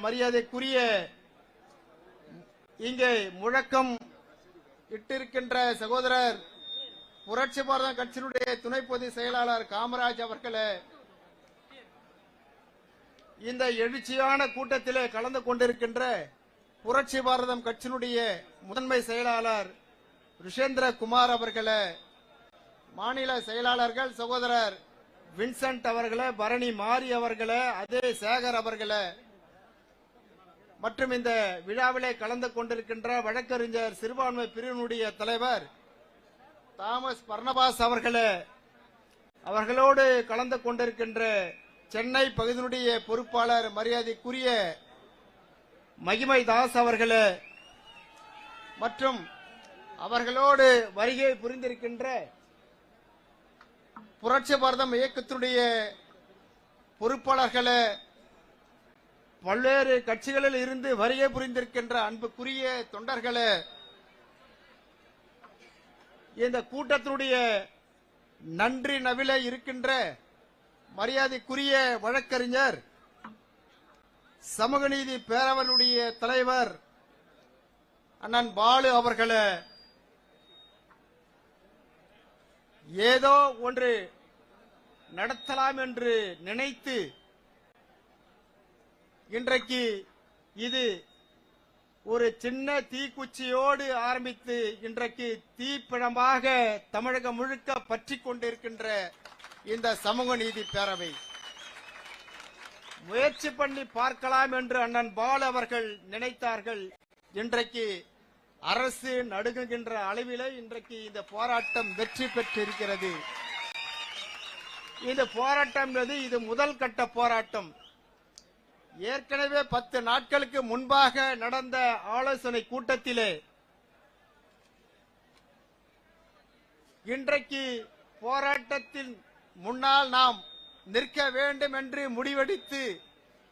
மரியாதைக்குரிய இங்கே முழக்கம் இட்டிருக்கின்ற சகோதரர் புரட்சி பாரத கட்சியினுடைய துணை பொதுச் செயலாளர் காமராஜ் அவர்களே இந்த எழுச்சியான கூட்டத்திலே கலந்து கொண்டிருக்கின்ற புரட்சி பாரதம் கட்சியினுடைய முதன்மை செயலாளர் ரிஷேந்திர குமார் அவர்களே மாநில செயலாளர்கள் சகோதரர் வின்சென்ட் அவர்களே பரணி மாரி அவர்களே அதே சேகர் அவர்களே மற்றும் இந்த விழாவிலே கலந்து கொண்டிருக்கின்ற வழக்கறிஞர் சிறுபான்மை பிரிவினுடைய தலைவர் தாமஸ் பர்ணபாஸ் அவர்களே அவர்களோடு கலந்து கொண்டிருக்கின்ற சென்னை பகுதியினுடைய பொறுப்பாளர் மரியாதைக்குரிய மகிமை தாஸ் அவர்களே மற்றும் அவர்களோடு வருகை புரிந்திருக்கின்ற புரட்சி பாரதம் இயக்கத்தினுடைய பொறுப்பாளர்களே பல்வேறு கட்சிகளில் இருந்து வருகை புரிந்திருக்கின்ற அன்புக்குரிய தொண்டர்களே இந்த கூட்டத்தினுடைய நன்றி நவில இருக்கின்ற மரியாதைக்குரிய வழக்கறிஞர் சமூக நீதி பேரவனுடைய தலைவர் அண்ணன் பாலு அவர்களே ஏதோ ஒன்று நடத்தலாம் என்று நினைத்து இன்றைக்கு இது ஒரு சின்ன தீக்குச்சியோடு ஆரம்பித்து இன்றைக்கு தீப்பிழமாக தமிழகம் முழுக்க பற்றி கொண்டிருக்கின்ற இந்த சமூக நீதி பேரவை. முயற்சி பண்ணி பார்க்கலாம் என்று அண்ணன் பால் அவர்கள் நினைத்தார்கள். இன்றைக்கு அரசு நடுங்குகின்ற அளவிலே இன்றைக்கு இந்த போராட்டம் வெற்றி பெற்றிருக்கிறது. இந்த போராட்டம் என்பது இது முதல் கட்ட போராட்டம். ஏற்கனவே பத்து நாட்களுக்கு முன்பாக நடந்த ஆலோசனை கூட்டத்திலே இன்றைக்கு போராட்டத்தின் முன்னால் நாம் நிற்க வேண்டும் என்று முடிவெடுத்து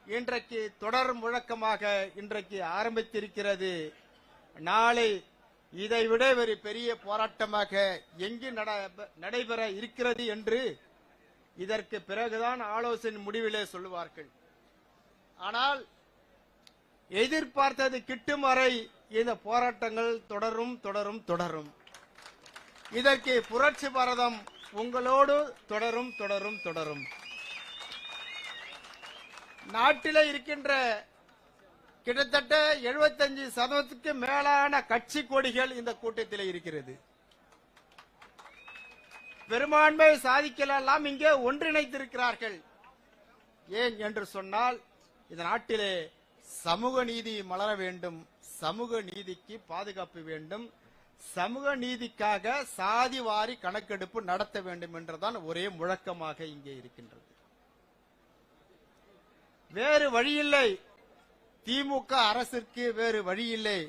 இன்றைக்கு தொடர் முழக்கமாக இன்றைக்கு ஆரம்பித்திருக்கிறது. நாளை இதைவிட ஒரு பெரிய போராட்டமாக எங்கு நட- நடைபெற இருக்கிறது என்று இதற்கு பிறகுதான் ஆலோசனை முடிவிலே சொல்லுவார்கள். ஆனால் எதிர்பார்த்தது கிட்டும் வரை இந்த போராட்டங்கள் தொடரும் தொடரும் தொடரும். இதற்கு புரட்சி பாரதம் உங்களோடு தொடரும் தொடரும் தொடரும். நாட்டில இருக்கின்ற கிட்டத்தட்ட 75% சதவீதத்துக்கு மேலான கட்சி கொடிகள் இந்த கூட்டத்தில் இருக்கிறது. பெரும்பான்மை சாதிக்கலாம் இங்கே ஒன்றிணைத்திருக்கிறார்கள் ஏன் என்று சொன்னால் இந்த நாட்டிலே சமூக நீதி மலர வேண்டும் சமூக நீதிக்கு பாதுகாப்பு வேண்டும் சமூக நீதிக்காக சாதி வாரி கணக்கெடுப்பு நடத்த வேண்டும் என்றுதான் ஒரே முழக்கமாக இங்கே இருக்கின்றது. வேறு வழியில்லை. திமுக அரசிற்கு வேறு வழியில்லை.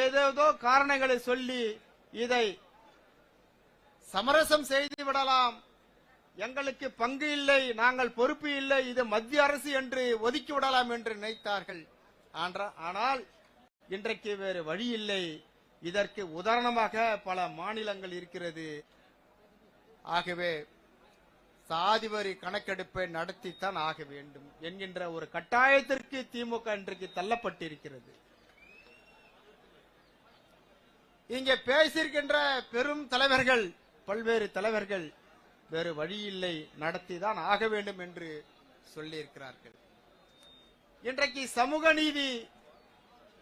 ஏதேதோ காரணங்களை சொல்லி இதை சமரசம் செய்து விடலாம். எங்களுக்கு பங்கு இல்லை நாங்கள் பொறுப்பு இல்லை இது மத்திய அரசு என்று ஒதுக்கி விடலாம் என்று நினைத்தார்கள். ஆனால் இன்றைக்கு வேறு வழி இல்லை. இதற்கு உதாரணமாக பல மாநிலங்கள் இருக்கிறது. ஆகவே சாதிவரி கணக்கெடுப்பை நடத்தித்தான் ஆக வேண்டும் என்கின்ற ஒரு கட்டாயத்திற்கு திமுக இன்றைக்கு தள்ளப்பட்டிருக்கிறது. இங்கே பேசியிருக்கின்ற பெரும் தலைவர்கள் பல்வேறு தலைவர்கள் வேறு வழியில்லை நடத்திதான் ஆக வேண்டும் என்று சொல்லியிருக்கிறார்கள். இன்றைக்கு சமூக நீதி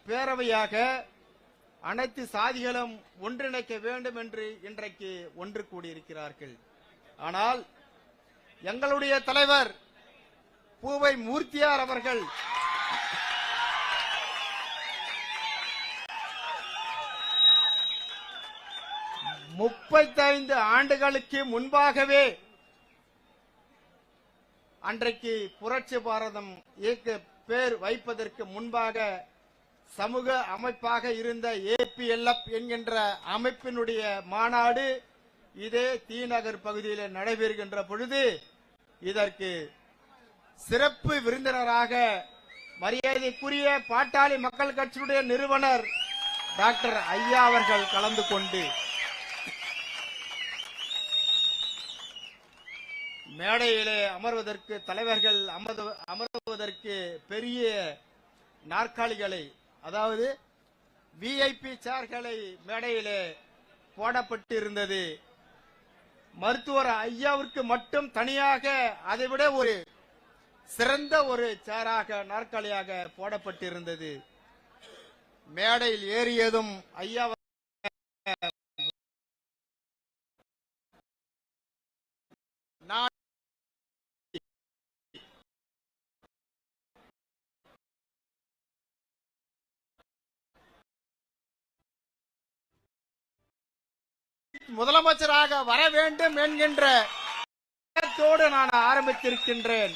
பேரவையாக அனைத்து சாதிகளும் ஒன்றிணைக்க வேண்டும் என்று இன்றைக்கு ஒன்று கூடியிருக்கிறார்கள். ஆனால் எங்களுடைய தலைவர் பூவை மூர்த்தியார் அவர்கள் முப்பத்தைந்து ஆண்டுகளுக்கு முன்பாகவே அன்றைக்கு புரட்சி பாரதம் இயக்க பேர் வைப்பதற்கு முன்பாக சமூக அமைப்பாக இருந்த ஏபிஎல்எப் என்கின்ற அமைப்பினுடைய மாநாடு இதே தீநகர் பகுதியில் நடைபெறுகின்ற பொழுது இதற்கு சிறப்பு விருந்தினராக மரியாதைக்குரிய பாட்டாளி மக்கள் கட்சியுடைய நிறுவனர் டாக்டர் ஐயா அவர்கள் கலந்து கொண்டு மேடையிலே அமர்வதற்கு தலைவர்கள் அமர்வதற்கு பெரிய நாற்காலிகளை அதாவது விஐபி சேர்களை மேடையிலே போடப்பட்டு இருந்தது மருத்துவர் ஐயாவிற்கு மட்டும் தனியாக அதைவிட ஒரு சிறந்த ஒரு சேராக நாற்காலியாக போடப்பட்டிருந்தது. மேடையில் ஏறியதும் ஐயா முதலமைச்சராக வர வேண்டும் என்கின்ற நான் ஆரம்பித்திருக்கின்றேன்.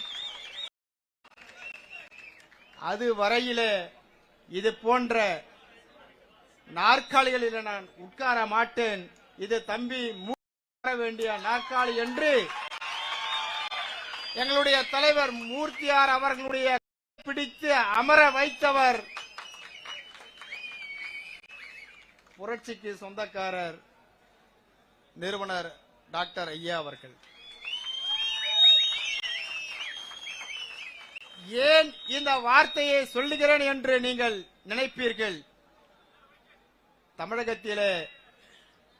அது வரையிலே இது போன்ற நாற்காலிகளில் நான் உட்கார மாட்டேன். இது தம்பி மூ- வேண்டிய நாற்காலி என்று எங்களுடைய தலைவர் மூர்த்தியார் அவர்களுடைய பிடித்து அமர வைத்தவர் புரட்சிக்கு சொந்தக்காரர் நிறுவனர் டாக்டர் ஐயா அவர்கள். ஏன் இந்த வார்த்தையை சொல்லுகிறேன் என்று நீங்கள் நினைப்பீர்கள்? தமிழகத்திலே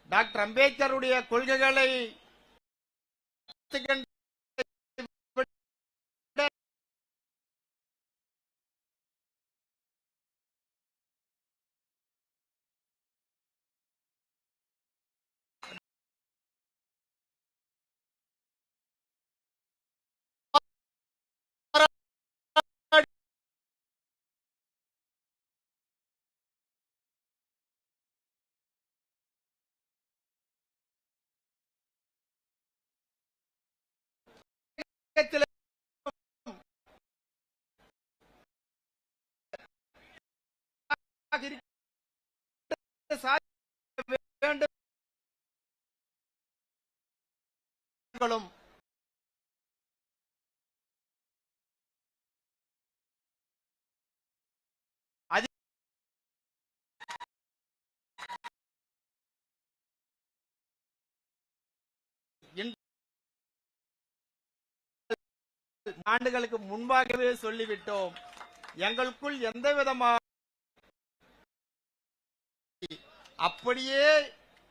டாக்டர் அம்பேத்கருடைய கொள்கைகளை தமிழகத்திலே வேண்டும். ஆண்டுகளுக்கு முன்பாகவே சொல்லிவிட்டோம். எங்களுக்குள் எந்த விதமான அப்படியே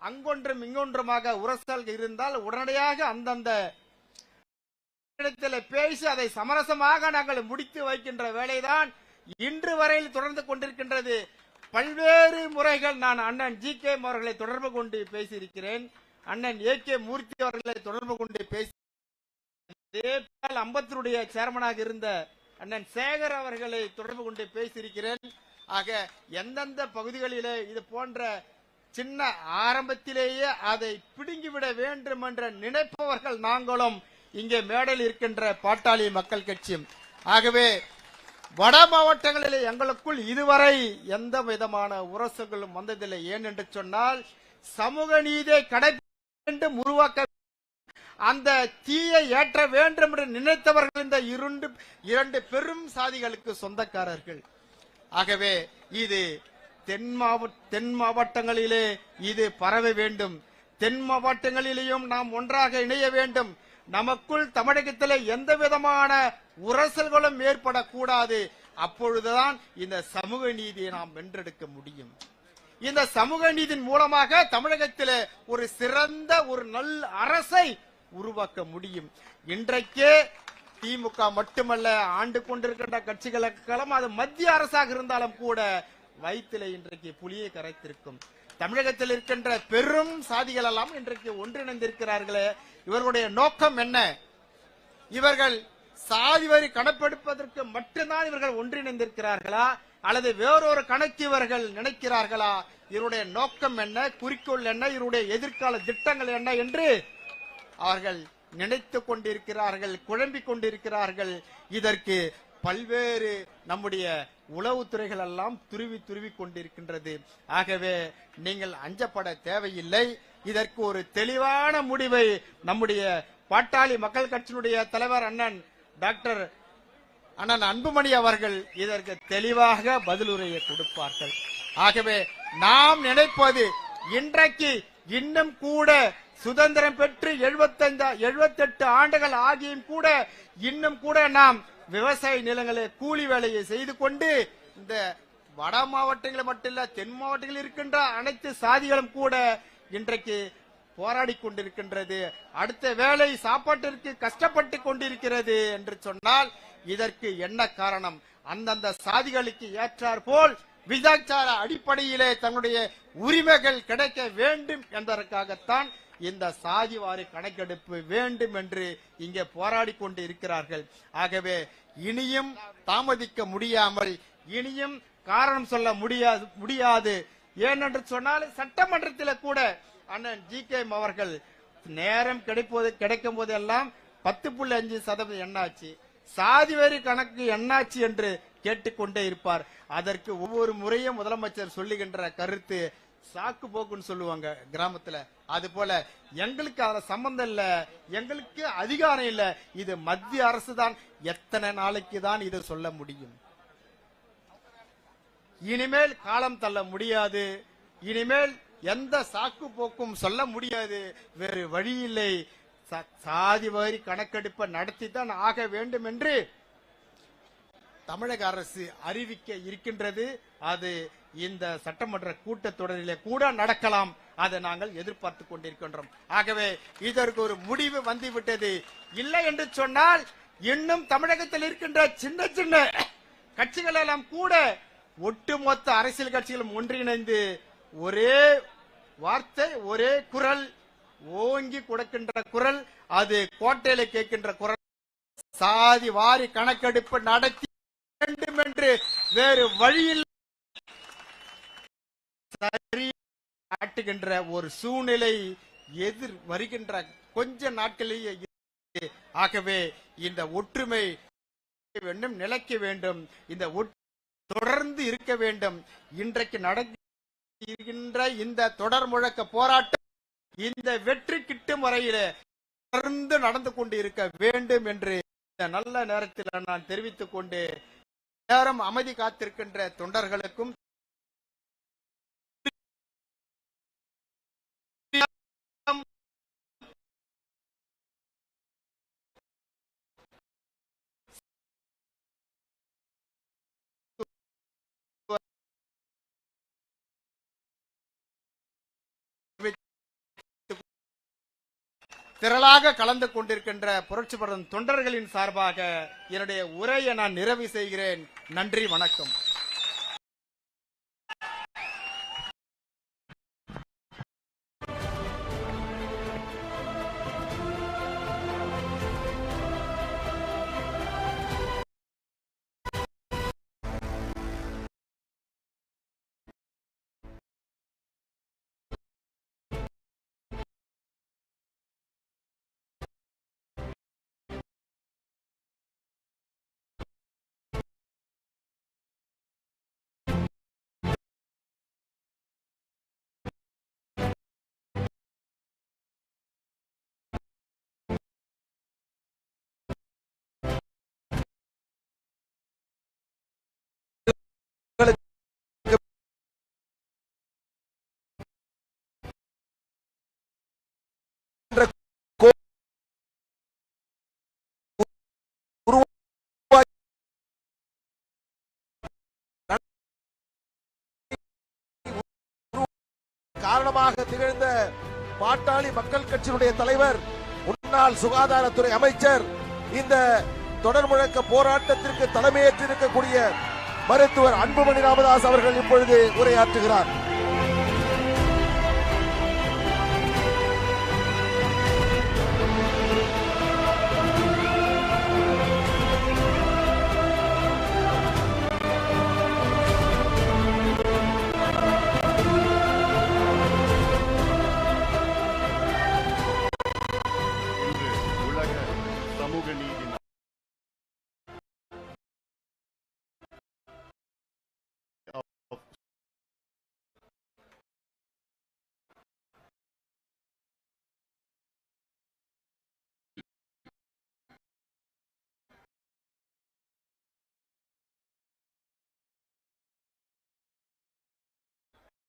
அங்கொன்றும் இங்கொன்றுமாக உரசல் இருந்தால் உடனடியாக அந்தந்த இடத்தில் பேசி அதை சமரசமாக நாங்கள் முடித்து வைக்கின்ற வேலைதான் இன்று வரையில் தொடர்ந்து கொண்டிருக்கின்றது. பல்வேறு முறைகள் நான் அண்ணன் ஜி கே அவர்களை தொடர்பு கொண்டு பேசியிருக்கிறேன். அண்ணன் ஏ கே மூர்த்தி அவர்களை தொடர்பு கொண்டு பேசி அதேபோல் அம்பத்தூருடைய சேர்மனாக இருந்த அண்ணன் சேகர் அவர்களை தொடர்பு கொண்டு பேசியிருக்கிறேன். ஆக எந்தெந்த பகுதிகளிலே இது போன்ற சின்ன ஆரம்பத்திலேயே அதை பிடுங்கிவிட வேண்டும் என்ற நினைப்பவர்கள் நாங்களும் இங்கே மேடையில் இருக்கின்ற பாட்டாளி மக்கள் கட்சியும். ஆகவே வட மாவட்டங்களிலே எங்களுக்குள் இதுவரை எந்த விதமான உரசுகளும் வந்ததில்லை. ஏன் என்று சொன்னால் சமூக நீதியை கடை உருவாக்க அந்த தீயை ஏற்ற வேண்டும் என்று நினைத்தவர்கள் இந்த இரண்டு இரண்டு பெரும் சாதிகளுக்கு சொந்தக்காரர்கள். ஆகவே இது தென் மாவட்ட தென் மாவட்டங்களிலே இது பரவ வேண்டும். தென் மாவட்டங்களிலேயும் நாம் ஒன்றாக இணைய வேண்டும். நமக்குள் தமிழகத்திலே எந்த விதமான உரசல்களும் ஏற்படக்கூடாது. அப்பொழுதுதான் இந்த சமூக நீதியை நாம் வென்றெடுக்க முடியும். இந்த சமூக நீதியின் மூலமாக தமிழகத்திலே ஒரு சிறந்த ஒரு நல் அரசை உருவாக்க முடியும். இன்றைக்கே திமுக மட்டுமல்ல ஆண்டு கொண்டிருக்கின்ற கட்சிகளுக்கெல்லாம் அது மத்திய அரசாக இருந்தாலும் கூட வயிற்றுல இன்றைக்கு புலியை கரைத்திருக்கும். தமிழகத்தில் இருக்கின்ற பெரும் சாதிகள் எல்லாம் இன்றைக்கு ஒன்றிணைந்திருக்கிறார்களே. இவர்களுடைய நோக்கம் என்ன? இவர்கள் சாதி வரி கணப்பெடுப்பதற்கு மட்டும்தான் இவர்கள் ஒன்றிணைந்திருக்கிறார்களா? அல்லது வேறொரு கணக்கு இவர்கள் நினைக்கிறார்களா? இவருடைய நோக்கம் என்ன? குறிக்கோள் என்ன? இவருடைய எதிர்கால திட்டங்கள் என்ன? என்று அவர்கள் நினைத்து கொண்டிருக்கிறார்கள் குழம்பிக் கொண்டிருக்கிறார்கள். இதற்கு பல்வேறு நம்முடைய உளவுத்துறைகள் எல்லாம் துருவி துருவி கொண்டிருக்கின்றது. ஆகவே நீங்கள் அஞ்சப்பட தேவையில்லை. இதற்கு ஒரு தெளிவான முடிவை நம்முடைய பாட்டாளி மக்கள் கட்சியினுடைய தலைவர் அண்ணன் டாக்டர் அண்ணன் அன்புமணி அவர்கள் இதற்கு தெளிவாக பதிலுரையை கொடுப்பார்கள். ஆகவே நாம் நினைப்பது இன்றைக்கு இன்னும் கூட சுதந்திரம் பெற்று 75 78 ஆண்டுகள் ஆகியும் கூட இன்னும் கூட நாம் விவசாய நிலங்களை கூலி வேலையை செய்து கொண்டு இந்த வட மாவட்டங்களில் மட்டும் இல்ல தென் மாவட்டங்களில் இருக்கின்ற அனைத்து சாதிகளும் கூட இன்றைக்கு போராடி கொண்டிருக்கின்றது. அடுத்த வேலை சாப்பாட்டிற்கு கஷ்டப்பட்டு கொண்டிருக்கிறது என்று சொன்னால் இதற்கு என்ன காரணம்? அந்தந்த சாதிகளுக்கு ஏற்றார் போல் விதாச்சார அடிப்படையிலே தன்னுடைய உரிமைகள் கிடைக்க வேண்டும் என்பதற்காகத்தான் இந்த சாதிவாரி கணக்கெடுப்பு வேண்டும் என்று இங்கே போராடி கொண்டு இருக்கிறார்கள் ஆகவே இனியும் தாமதிக்க முடியாமல் இனியும் காரணம் சொல்ல முடியாது முடியாது. ஏனென்று சொன்னால் சட்டமன்றத்தில் கூட அண்ணன் ஜி கே அவர்கள் நேரம் கிடைப்போது கிடைக்கும் போதெல்லாம் பத்து புள்ளி அஞ்சு சதவீதம் என்னாச்சு? சாதி வரி கணக்கு என்னாச்சு என்று கேட்டுக்கொண்டே இருப்பார். அதற்கு ஒவ்வொரு முறையும் முதலமைச்சர் சொல்லுகின்ற கருத்து சாக்கு போக்குன்னு சொல்லுவாங்க கிராமத்துல. அது போல எங்களுக்கு அதுல சம்பந்தம் இல்ல. எங்களுக்கு அதிகாரம் இல்ல. இது மத்திய அரசு தான் எத்தனை நாளைக்கு தான் இதை சொல்ல முடியும்? இனிமேல் காலம் தள்ள முடியாது. இனிமேல் எந்த சாக்கு போக்கும் சொல்ல முடியாது. வேறு வழி இல்லை. ச- சாதி வாரி கணக்கெடுப்பை நடத்தி தான் ஆக வேண்டும் என்று தமிழக அரசு அறிவிக்க இருக்கின்றது. அது இந்த சட்டமன்ற கூட்டத்தொடரிலே கூட நடக்கலாம். அதை நாங்கள் எதிர்பார்த்து கொண்டிருக்கின்றோம். ஆகவே இதற்கு ஒரு முடிவு வந்துவிட்டது. இல்லை என்று சொன்னால் இன்னும் தமிழகத்தில் இருக்கின்ற சின்ன சின்ன கட்சிகள் எல்லாம் கூட ஒட்டுமொத்த அரசியல் கட்சிகளும் ஒன்றிணைந்து ஒரே வார்த்தை ஒரே குரல் ஓங்கி கொடுக்கின்ற குரல் அது கோட்டையில கேட்கின்ற குரல் சாதி வாரி கணக்கெடுப்பு நடத்தி வேண்டும் என்று வேறு வழியில் சரி காட்டுகின்ற ஒரு சூழ்நிலை எதிர் வருகின்ற கொஞ்ச நாட்களிலேயே ஆகவே இந்த ஒற்றுமை வேண்டும் நிலைக்க வேண்டும். இந்த தொடர்ந்து இருக்க வேண்டும். இன்றைக்கு நடக்கின்ற இந்த தொடர் முழக்க போராட்டம் இந்த வெற்றி கிட்டும் வரையில தொடர்ந்து நடந்து கொண்டு இருக்க வேண்டும் என்று இந்த நல்ல நேரத்தில் நான் தெரிவித்துக் கொண்டு நேரம் அமைதி காத்திருக்கின்ற தொண்டர்களுக்கும் திரளாக கலந்து கொண்டிருக்கின்ற புரட்சி தொண்டர்களின் சார்பாக என்னுடைய உரையை நான் நிறைவு செய்கிறேன். நன்றி வணக்கம். காரணமாக திகழ்ந்த பாட்டாளி மக்கள் கட்சியினுடைய தலைவர் முன்னாள் சுகாதாரத்துறை அமைச்சர் இந்த தொடர் முழக்க போராட்டத்திற்கு தலைமையேற்றிருக்கக்கூடிய மருத்துவர் அன்புமணி ராமதாஸ் அவர்கள் இப்பொழுது உரையாற்றுகிறார். இன்று